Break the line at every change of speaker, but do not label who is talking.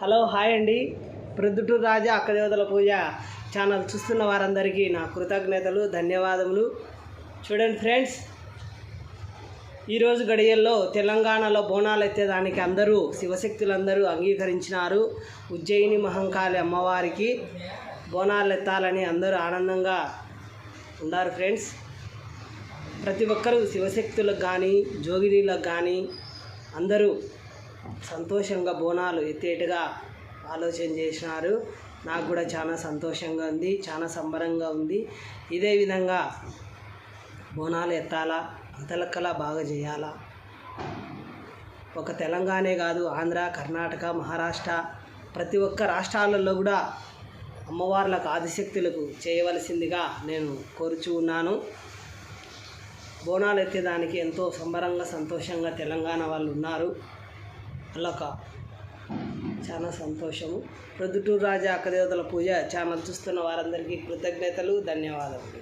Hello hi అండి. ప్రొద్దుటూరు రాజా అక్కదేవతల పూజ channel చూస్తున్న వారందరికీ నా కృతజ్ఞతలు ధన్యవాదములు. చూడండి ఫ్రెండ్స్ ఈరోజు గడియల్లో తెలంగాణలో బోనాలు ఎత్తేదానికి అందరూ శివశక్తులందరూ అంగీకరించినారు. ఉజ్జయిని మహంకాళి అమ్మవారికి బోనాలు ఎత్తాలని అందరూ ఆనందంగా ఉన్నారు ఫ్రెండ్స్. ప్రతి ఒక్కరూ శివశక్తులకు కానీ జోగినీలకు కానీ అందరూ సంతోషంగా బోనాలు ఎత్తేటగా ఆలోచన చేసినారు. నాకు కూడా చాలా సంతోషంగా ఉంది చాలా సంబరంగా ఉంది. ఇదే విధంగా బోనాలు ఎత్తాలా అంతలక్కలా బాగా చేయాలా? ఒక తెలంగాణే కాదు ఆంధ్ర కర్ణాటక మహారాష్ట్ర ప్రతి ఒక్క రాష్ట్రాలలో కూడా అమ్మవార్లకు ఆదిశక్తులకు చేయవలసిందిగా నేను కోరుచు ఉన్నాను. బోనాలు ఎత్తేదానికి ఎంతో సంబరంగా సంతోషంగా తెలంగాణ వాళ్ళు ఉన్నారు. అల్లొక చాలా సంతోషము. ప్రొద్దుటూరు రాజా అక్కదేవతల పూజ ఛానల్ చూస్తున్న వారందరికీ కృతజ్ఞతలు ధన్యవాదములు.